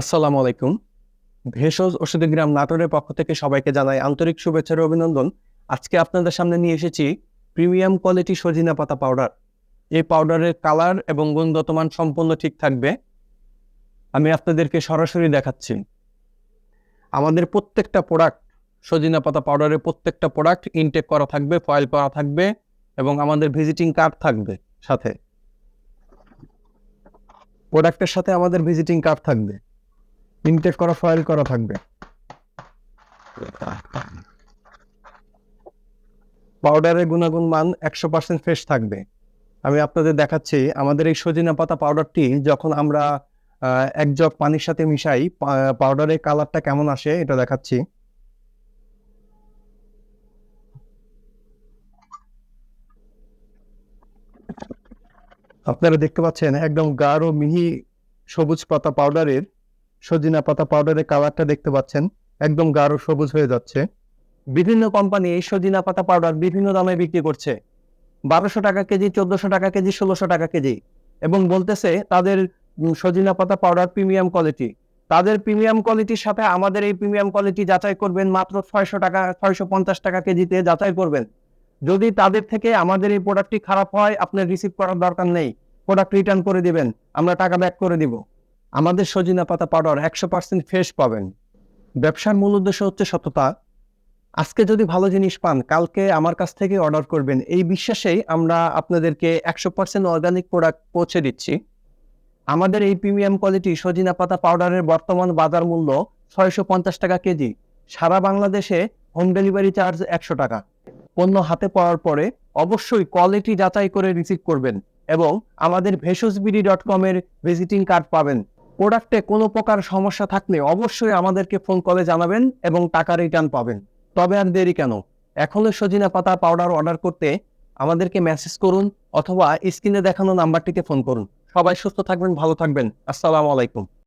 আসসালামু আলাইকুম। ভেষজ ওষুধি গ্রাম নাটোরের পক্ষ থেকে সবাইকে জানাই আন্তরিক শুভেচ্ছার অভিনন্দন। আজকে আপনাদের সামনে নিয়ে এসেছি প্রিমিয়াম কোয়ালিটি সজিনা পাতা পাউডার। এই পাউডারের কালার এবং গুণগত মান সম্পূর্ণ ঠিক থাকবে। আমি আপনাদেরকে সরাসরি দেখাচ্ছি। আমাদের প্রত্যেকটা প্রোডাক্ট সজিনা পাতা পাউডারের প্রত্যেকটা প্রোডাক্ট ইনটেক করা থাকবে ফয়েল করা থাকবে এবং আমাদের ভিজিটিং কার্ড থাকবে সাথে। প্রোডাক্টের সাথে আমাদের ভিজিটিং কার্ড থাকবে। ইনটেক করা ফয়েল করা থাকবে। পাউডারের গুণাগুণ মান একশো পার্সেন্ট ফ্রেশ থাকবে। আমি আপনাদের দেখাচ্ছি, আমাদের এই সজিনা পাতা পাউডারটি যখন আমরা এক জগ পানির সাথে মিশাই পাউডারের কালারটা কেমন আসে এটা দেখাচ্ছি। আপনারা দেখতে পাচ্ছেন, একদম গাঢ় মিহি সবুজ পাতা পাউডারের সজিনা পাতা পাউডারের কালারটা দেখতে পাচ্ছেন, একদম গাঢ় সবুজ হয়ে যাচ্ছে। বিভিন্ন কোম্পানি এই সজিনা পাতা পাউডার বিভিন্ন দামে বিক্রি করছে। বারোশো টাকা কেজি, চোদ্দশো টাকা কেজি, ষোলোশো টাকা কেজি এবং বলতেছে তাদের সজিনা পাতা পাউডার প্রিমিয়াম কোয়ালিটি তাদের প্রিমিয়াম কোয়ালিটির সাথে আমাদের এই প্রিমিয়াম কোয়ালিটি যাচাই করবেন মাত্র ছয়শো টাকা, ছয়শো পঞ্চাশ টাকা কেজিতে যাচাই করবেন। যদি তাদের থেকে আমাদের এই প্রোডাক্টটি খারাপ হয়, আপনার রিসিভ করার দরকার নেই। প্রোডাক্ট রিটার্ন করে দিবেন, আমরা টাকা ব্যাক করে দিব। আমাদের সজিনা পাতা পাউডার একশো পার্সেন্ট ফ্রেশ পাবেন। ব্যবসার মূল উদ্দেশ্য হচ্ছে সততা। আজকে যদি ভালো জিনিস পান, কালকে আমার কাছ থেকে অর্ডার করবেন, এই বিশ্বাসেই আমরা আপনাদেরকে একশো পার্সেন্ট অর্গানিক প্রোডাক্ট পৌঁছে দিচ্ছি। আমাদের এই প্রিমিয়াম কোয়ালিটি সজিনা পাতা পাউডারের বর্তমান বাজার মূল্য ছয়শো পঞ্চাশ টাকা কেজি। সারা বাংলাদেশে হোম ডেলিভারি চার্জ একশো টাকা। পণ্য হাতে পাওয়ার পরে অবশ্যই কোয়ালিটি যাচাই করে রিসিভ করবেন এবং আমাদের ভেষজবিডি ডট কমের ভিজিটিং কার্ড পাবেন। প্রোডাক্টে কোনো প্রকার সমস্যা থাকলে অবশ্যই আমাদেরকে ফোন কলে জানাবেন এবং টাকা রিটার্ন পাবেন। তবে আর দেরি কেন? এখনই সজিনা পাতা পাউডার অর্ডার করতে আমাদেরকে মেসেজ করুন অথবা স্ক্রিনে দেখানো নাম্বারটিতে ফোন করুন। সবাই সুস্থ থাকবেন, ভালো থাকবেন। আসসালামু আলাইকুম।